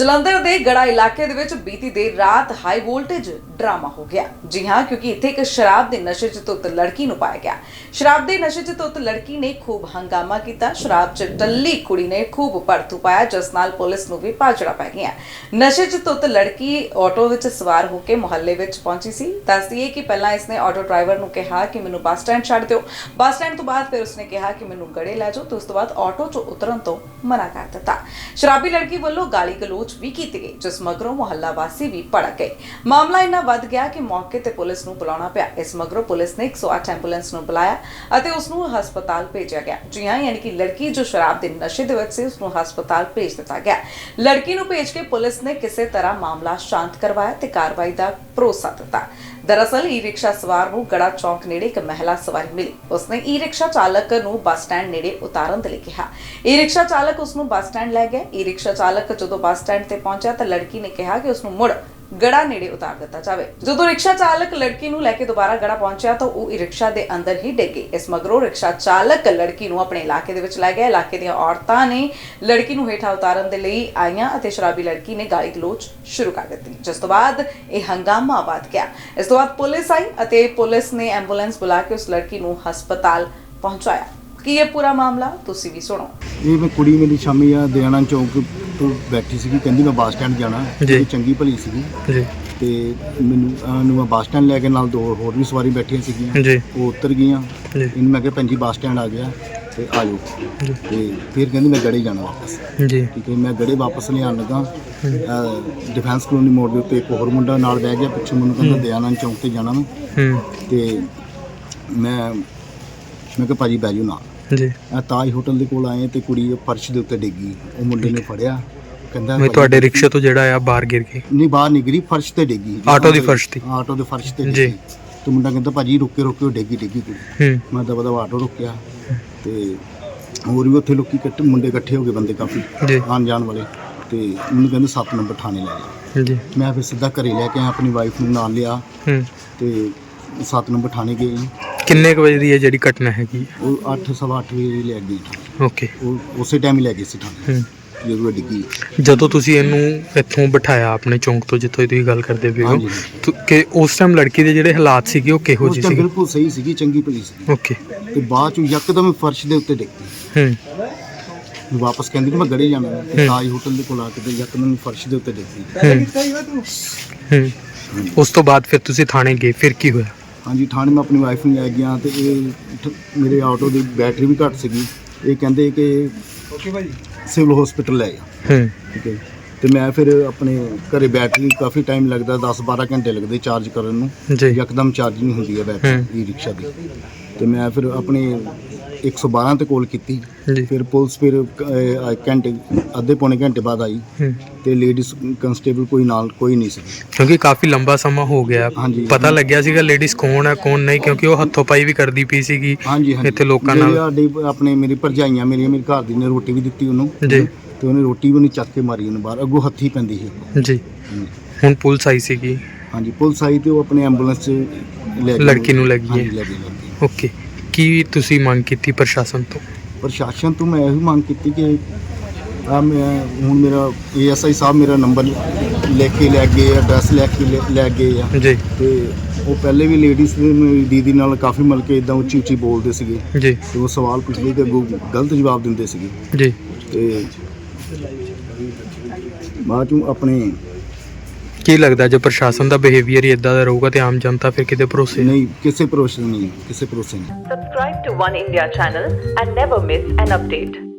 ਜਲੰਧਰ ਦੇ ਗੜਾ ਇਲਾਕੇ ਦੇ ਵਿੱਚ ਬੀਤੀ ਦੇਰ ਰਾਤ ਹਾਈ ਵੋਲਟੇਜ ਡਰਾਮਾ ਹੋ ਗਿਆ। ਜੀ ਹਾਂ, ਕਿਉਂਕਿ ਇੱਥੇ ਇੱਕ ਸ਼ਰਾਬ ਦੇ ਨਸ਼ੇ 'ਚ ਧੁੱਤ ਲੜਕੀ ਨੂੰ ਪਾਇਆ ਗਿਆ। ਸ਼ਰਾਬ ਦੇ ਨਸ਼ੇ 'ਚ ਧੁੱਤ ਲੜਕੀ ਨੇ ਖੂਬ ਹੰਗਾਮਾ ਕੀਤਾ। ਸ਼ਰਾਬ 'ਚ ਟੱਲੀ ਕੁੜੀ ਨੇ ਖੂਬ ਪਰਤੂ ਪਾਇਆ, ਜਿਸ ਨਾਲ ਪੁਲਿਸ ਨੂੰ ਵੀ ਭਾਜੜਾ ਪੈ ਗਿਆ। ਨਸ਼ੇ 'ਚ ਧੁੱਤ ਲੜਕੀ ਆਟੋ ਵਿੱਚ ਸਵਾਰ ਹੋ ਕੇ ਮੁਹੱਲੇ ਵਿੱਚ ਪਹੁੰਚੀ ਸੀ। ਦੱਸਦੀ ਹੈ ਕਿ ਪਹਿਲਾਂ ਇਸਨੇ ਆਟੋ ਡਰਾਈਵਰ ਨੂੰ ਕਿਹਾ ਕਿ ਮੈਨੂੰ ਬੱਸ ਸਟੈਂਡ ਛੱਡ ਦਿਓ। ਬੱਸ ਸਟੈਂਡ ਤੋਂ ਬਾਅਦ ਫਿਰ ਉਸਨੇ ਕਿਹਾ ਕਿ ਮੈਨੂੰ ਗੜੇ ਲੈ ਜਾਓ ਤੇ ਉਸ ਤੋਂ ਬਾਅਦ ਆਟੋ 'ਚੋਂ ਉਤਰਨ ਤੋਂ ਮਨਾ ਕਰ ਦਿੱਤਾ। ਸ਼ਰਾਬੀ ਲੜਕੀ ਵੱਲੋਂ ਗਾਲੀ ਗਲੋਚ ਵੀ ਕੀਤੀ ਗਈ, ਜਿਸ ਮਗਰੋਂ ਮੁਹੱਲਾ ਵਾਸੀ ਵੀ ਭੜਕ ਗਏ। ਮਾਮਲਾ ਇੰਨਾ ਵੱਧ ਗਿਆ ਕਿ ਮੌਕੇ ਤੇ ਪੁਲਿਸ ਨੂੰ ਬੁਲਾਉਣਾ ਪਿਆ। ਇਸ ਮਗਰੋਂ ਪੁਲਿਸ ਨੇ 108 ਐਂਬੂਲੈਂਸ ਨੂੰ ਬੁਲਾਇਆ ਅਤੇ ਉਸ ਨੂੰ ਹਸਪਤਾਲ ਭੇਜਿਆ ਗਿਆ ਜੀ ਹਾਂ ਯਾਨੀ ਕਿ ਲੜਕੀ ਜੋ ਸ਼ਰਾਬ ਦੇ ਨਸ਼ੇ ਦੇ ਵਿੱਚ ਸੀ, ਉਸ ਨੂੰ ਹਸਪਤਾਲ ਭੇਜ ਦਿੱਤਾ ਗਿਆ। ਲੜਕੀ ਨੂੰ ਭੇਜ ਕੇ ਪੁਲਿਸ ਨੇ ਕਿਸੇ ਤਰ੍ਹਾਂ ਮਾਮਲਾ ਸ਼ਾਂਤ ਕਰਵਾਇਆ ਤੇ ਕਾਰਵਾਈ ਦਾ ਭਰੋਸਾ ਦਿੱਤਾ। ਦਰਅਸਲ ਈ ਰਿਕਸ਼ਾ ਸਵਾਰ ਨੂੰ ਗੜਾ ਚੌਂਕ ਨੇੜੇ ਇੱਕ ਮਹਿਲਾ ਸਵਾਰੀ ਮਿਲੀ। ਉਸਨੇ ਈ ਰਿਕਸ਼ਾ ਚਾਲਕ ਨੂੰ ਬੱਸ ਸਟੈਂਡ ਨੇੜੇ ਉਤਾਰਨ ਦੇ ਲਈ ਕਿਹਾ। ਈ ਰਿਕਸ਼ਾ ਚਾਲਕ ਉਸ ਨੂੰ ਬੱਸ ਸਟੈਂਡ ਲੈ ਗਿਆ। ਈ ਰਿਕਸ਼ਾ ਚਾਲਕ ਜਦੋਂ ਬੱਸ ਸਟੈਂਡ ਤੇ ਪਹੁੰਚਿਆ ਤਾਂ ਲੜਕੀ ਨੇ ਕਿਹਾ ਕਿ ਉਸ ਨੂੰ ਮੁੜ ਗੜਾ ਨੇੜੇ ਉਤਾਰ ਦਿੱਤਾ ਜਾਵੇ। ਜਦੋਂ ਰਿਕਸ਼ਾ ਚਾਲਕ ਲੜਕੀ ਨੂੰ ਲੈ ਕੇ ਦੁਬਾਰਾ ਗੜਾ ਪਹੁੰਚਿਆ ਤਾਂ ਉਹ ਰਿਕਸ਼ਾ ਦੇ ਅੰਦਰ ਹੀ ਡਿੱਗ ਇਸ ਮਗਰੋਂ ਰਿਕਸ਼ਾ ਚਾਲਕ ਲੜਕੀ ਨੂੰ ਆਪਣੇ ਇਲਾਕੇ ਦੇ ਵਿੱਚ ਲੈ ਗਿਆ। ਇਲਾਕੇ ਦੀਆਂ ਔਰਤਾਂ ਨੇ ਲੜਕੀ ਨੂੰ ਹੇਠਾਂ ਉਤਾਰਨ ਦੇ ਲਈ ਆਈਆਂ ਅਤੇ ਸ਼ਰਾਬੀ ਲੜਕੀ ਨੇ ਗਾਲੀ ਗਲੋਚ ਸ਼ੁਰੂ ਕਰ ਦਿੱਤੀ। ਜਿਸ ਤੋਂ ਬਾਅਦ ਇਹ ਹੰਗਾਮਾ ਵੱਧ ਗਿਆ। ਇਸ ਤੋਂ ਬਾਅਦ ਪੁਲਿਸ ਆਈ ਅਤੇ ਪੁਲਿਸ ਨੇ ਐਂਬੂਲੈਂਸ ਬੁਲਾ ਕੇ ਉਸ ਲੜਕੀ ਨੂੰ ਹਸਪਤਾਲ ਪਹੁੰਚਾਇਆ। ਕੀ ਇਹ ਪੂਰਾ ਮਾਮਲਾ? ਤੁਸੀਂ ਵੀ ਸੁਣੋ। ਇਹ ਮੈਂ ਕੁੜੀ ਮੇਰੀ ਸ਼ਾਮੀ ਆ, ਦਿਆਣਾ ਚੌਂਕ ਤੋਂ ਬੈਠੀ ਸੀਗੀ ਕਹਿੰਦੀ ਮੈਂ ਬੱਸ ਸਟੈਂਡ ਜਾਣਾ। ਜੀ। ਇਹ ਚੰਗੀ ਭਲੀ ਸੀਗੀ। ਜੀ। ਤੇ ਮੈਨੂੰ ਅਹ, ਨੂੰ ਮੈਂ ਬੱਸ ਸਟੈਂਡ ਲੈ ਕੇ ਨਾਲ ਦੋ ਹੋਰ ਵੀ ਸਵਾਰੀ ਬੈਠੀਆਂ ਸੀਗੀਆਂ। ਜੀ। ਉਹ ਉਤਰ ਗਈਆਂ। ਜੀ। ਇਹਨੂੰ ਮੈਂ ਕਿਹਾ ਭੈਣ ਜੀ ਬੱਸ ਸਟੈਂਡ ਆ ਗਿਆ ਤੇ ਆ ਜਾਓ। ਜੀ। ਤੇ ਫਿਰ ਕਹਿੰਦੀ ਮੈਂ ਗੜੇ ਜਾਣਾ ਵਾਪਸ। ਜੀ। ਠੀਕ ਹੈ ਮੈਂ ਗੜੇ ਵਾਪਸ ਲਿਆਉਣ ਲੱਗਾ। ਡਿਫੈਂਸ ਕਲੋਨੀ ਮੋੜ ਦੇ ਉੱਤੇ ਇੱਕ ਹੋਰ ਮੁੰਡਾ ਨਾਲ ਬਹਿ ਗਿਆ। ਪਿੱਛੇ ਮੈਨੂੰ ਕਹਿੰਦਾ ਦਿਆਨੰਦ ਚੌਂਕ ਤੇ ਜਾਣਾ ਮੈਂ। ਹੂੰ। ਤੇ ਮੈਂ ਮੈਂ ਕਿਹਾ ਭਾਜੀ ਬਹਿ ਜਾਓ ਨਾਲ। ਜੀ ਆ ਤਾਜ ਹੋਟਲ ਦੇ ਕੋਲ ਆਏ ਤੇ ਕੁੜੀ ਫਰਸ਼ ਦੇ ਉੱਤੇ ਡਿੱਗੀ ਉਹ ਮੁੰਡੇ ਨੇ ਫੜਿਆ। ਕਹਿੰਦਾ ਮੈਂ ਤੁਹਾਡੇ ਰਿਕਸ਼ੇ ਤੋਂ ਜਿਹੜਾ ਆ ਬਾਹਰ ਗਿਰ ਗਈ? ਨਹੀਂ ਬਾਹਰ ਨਹੀਂ ਗਿਰੀ ਫਰਸ਼ ਤੇ ਡਿੱਗੀ ਆਟੋ ਦੀ ਫਰਸ਼ ਤੇ? ਆਟੋ ਦੇ ਫਰਸ਼ ਤੇ ਜੀ। ਤੇ ਮੁੰਡਾ ਕਹਿੰਦਾ ਭਾਜੀ ਰੁਕੇ ਰੁਕੇ ਉਹ ਡਿੱਗੀ ਡਿੱਗੀ ਕੁੜੀ। ਮੈਂ ਦਬਾ ਦਬਾ ਆਟੋ ਰੁਕਿਆ। ਤੇ ਹੋਰ ਵੀ ਉੱਥੇ ਲੋਕੀ ਇਕੱਠੇ ਮੁੰਡੇ ਇਕੱਠੇ ਹੋ ਗਏ ਬੰਦੇ ਕਾਫੀ ਜੀ। ਆਉਣ ਜਾਣ ਵਾਲੇ। ਤੇ ਮੈਨੂੰ ਕਹਿੰਦੇ 7 ਨੰਬਰ ਥਾਣੇ ਲੈ ਜਾ। ਜੀ ਮੈਂ ਫਿਰ ਸਿੱਧਾ ਘਰੇ ਲੈ ਕੇ ਆਪਣੀ ਵਾਈਫ ਨੂੰ ਨਾਲ ਲਿਆ। ਤੇ 7 ਨੰਬਰ ਥਾਣੇ ਗਏ। ਕਿੰਨੇ ਕੁ ਵਜੇ ਦੀ ਇਹ ਜਿਹੜੀ ਘਟਨਾ ਹੈਗੀ ਉਹ 8 ਸਵਾ ਅੱਠ ਵਜੇ ਲੈ ਥਾਣੇ। ਓਕੇ ਉਹ ਉਸੇ ਟਾਈਮ ਹੀ ਲੈ ਗਏ ਸੀ ਥਾਣੇ। ਹੂੰ। ਜਦੋਂ ਉਹ ਡਿੱਗੀ। ਜਦੋਂ ਤੁਸੀਂ ਇਹਨੂੰ ਇੱਥੋਂ ਬਿਠਾਇਆ ਆਪਣੇ ਚੌਂਕ ਤੋਂ ਜਿੱਥੋਂ ਤੁਸੀਂ ਗੱਲ ਕਰਦੇ ਪਏ ਹੋ ਹਾਂਜੀ। ਤੁ- ਕਿ ਉਸ ਟਾਈਮ ਲੜਕੀ ਦੇ ਜਿਹੜੇ ਹਾਲਾਤ ਸੀਗੇ ਉਹ ਕਿਹੋ ਉਸ ਜਿਹੇ ਸੀਗੇ? ਬਿਲਕੁਲ ਸਹੀ ਸੀਗੀ ਚੰਗੀ ਭਲੀ ਸੀ। ਓਕੇ ਤੇ ਬਾਅਦ ਚ ਯਕਦਮ ਫਰਸ਼ ਦੇ ਉੱਤੇ ਡਿੱਗ ਪਈ ਹੂੰ। ਵਾਪਸ ਕਹਿੰਦੀ ਕਿ ਮੈਂ ਗੜੇ ਜਾਣਾ। ਹੈ। ਤੇ ਹੂੰ। ਤਾਜ ਹੋਟਲ ਦੇ ਕੋਲ ਆ ਕੇ ਤੇ ਯਕਦਮ ਫਰਸ਼ ਦੇ ਉੱਤੇ ਡਿੱਗ ਪਈ ਹੂੰ। ਹੂੰ। ਉਸ ਤੋਂ ਬਾਅਦ ਫਿਰ ਤੁਸੀਂ ਥਾਣੇ ਗਏ ਫਿਰ ਕੀ ਹੋਇਆ? ਹਾਂਜੀ ਥਾਣੇ ਮੈਂ ਆਪਣੀ ਵਾਈਫ ਨੂੰ ਲੈ ਗਿਆ ਤੇ ਇਹ ਠ- ਮੇਰੇ ਆਟੋ ਦੀ ਬੈਟਰੀ ਵੀ ਘੱਟ ਸੀਗੀ। ਇਹ ਕਹਿੰਦੇ ਕਿ ਸਿਵਲ ਹਸਪੀਟਲ ਲੈ ਜਾ ਹੂੰ। ਠੀਕ ਹੈ ਤੇ ਮੈਂ ਫਿਰ ਆਪਣੇ ਘਰੇ ਬੈਟਰੀ ਕਾਫੀ ਟਾਈਮ ਲੱਗਦਾ 10 12 ਘੰਟੇ ਲੱਗਦੇ ਚਾਰਜ ਕਰਨ ਨੂੰ। ਜੀ। ਯਕਦਮ ਚਾਰਜਿੰਗ ਹੁੰਦੀ ਹੈ ਹੂੰ। ਬੈਟਰੀ ਈ ਰਿਕਸ਼ਾ ਦੀ। ਤੇ ਮੈਂ ਫਿਰ ਆਪਣੇ 112 ਤੇ ਕਾਲ ਕੀਤੀ। ਜੀ। ਫਿਰ ਪੁਲਿਸ ਫਿਰ ਅਹ, ਘੰਟੇ ਅੱਧੇ ਪੌਣੇ ਘੰਟੇ ਬਾਅਦ ਆਈ। ਹੂੰ। ਤੇ ਲੇਡੀਜ਼ ਕਨਸਟੇਬਲ ਕੋਈ ਨਾਲ ਕੋਈ ਨਹੀਂ ਸੀ। ਕਿਉਂਕਿ ਕਾਫੀ ਲੰਬਾ ਸਮਾਂ ਹੋ ਗਿਆ। ਹਾਂਜੀ। ਪਤਾ ਲੱਗਿਆ ਸੀਗਾ ਲੇਡੀਜ਼ ਕੌਣ ਹੈ ਕੌਣ ਨਹੀਂ ਕਿਉਂਕਿ ਉਹ ਹੱਥੋਂ ਪਾਈ ਵੀ ਕਰਦੀ ਪਈ ਸੀਗੀ। ਹਾਂਜੀ ਹਾਂਜੀ। ਇੱਥੇ ਲੋਕਾਂ ਜਿਹੜੀ ਨਾਲ- ਸਾਡੀ ਆਪਣੇ ਮੇਰੀ ਭਰਜਾਈਆਂ ਮੇਰੀਆਂ ਮੇਰੇ ਘਰ ਦੀ ਨੇ ਰੋਟੀ ਵੀ ਦਿੱਤੀ ਉਹਨੂੰ। ਜੀ। ਤੇ ਉਹਨੇ ਰੋਟੀ ਵੀ ਨਹੀਂ ਚੱਕ ਕੇ ਮਾਰੀ ਉਹਨੂੰ ਬਾਹਰ। ਅੱਗੋਂ ਹੱਥੀ ਪੈਂਦੀ ਸੀ। ਜੀ। ਹੁਣ ਪੁਲਿਸ ਆਈ ਸੀਗੀ। ਹਾਂਜੀ ਪੁਲਿਸ ਆਈ ਤੇ ਉਹ ਆਪਣੇ ਐਂਬੂਲੈਂਸ 'ਚ ਲੈ ਗਏ ਲੜਕੀ ਨੂੰ ਲੈ ਗਈ ਹਾਂਜੀ ਹੈ। ਲੈ ਗਏ ਲੜਕੀ ਓਕੇ। ਕੀ ਤੁਸੀਂ ਮੰਗ ਕੀਤੀ ਪ੍ਰਸ਼ਾਸਨ ਤੋਂ? ਪ੍ਰਸ਼ਾਸਨ ਤੋਂ ਮੈਂ ਇਹੀ ਮੰਗ ਕੀਤੀ ਕਿ ਆ ਮੈਂ ਹੁਣ ਮੇਰਾ ਏਐਸਆਈ ਸਾਹਿਬ ਮੇਰਾ ਨੰਬਰ ਲੈ ਕੇ ਲੈ ਗਏ ਐਡਰੈਸ ਲੈ ਕੇ ਲੈ- ਲੈ ਗਏ ਆ। ਜੀ। ਤੇ ਉਹ ਪਹਿਲੇ ਵੀ ਲੇਡੀਜ਼ ਮੇਰੀ ਦੀਦੀ ਨਾਲ ਕਾਫੀ ਮਿਲ ਕੇ ਇਦਾਂ ਉੱਚੀ ਉੱਚੀ ਬੋਲਦੇ ਸੀਗੇ। ਜੀ। ਤੇ ਉਹ ਸਵਾਲ ਪੁੱਛਦੇ ਤੇ ਅੱਗੋਂ ਗਲਤ ਜਵਾਬ ਦਿੰਦੇ ਸੀਗੇ। ਜੀ। ਤੇ ਬਾਅਦ ਚੋਂ ਆਪਣੇ ਕੀ ਲੱਗਦਾ ਜੇ ਪ੍ਰਸ਼ਾਸਨ ਦਾ ਬਿਹੇਵੀਅਰ ਹੀ ਇਦਾਂ ਦਾ ਰਹੂਗਾ ਤੇ ਆਮ ਜਨਤਾ ਫਿਰ ਕਿਤੇ ਭਰੋਸੇ ਨਹੀਂ ਕਿਸੇ ਭਰੋਸੇ ਨਹੀਂ ਕਿਸੇ ਭਰੋਸੇ ਨਹੀਂ Subscribe to One India channel and never miss an update.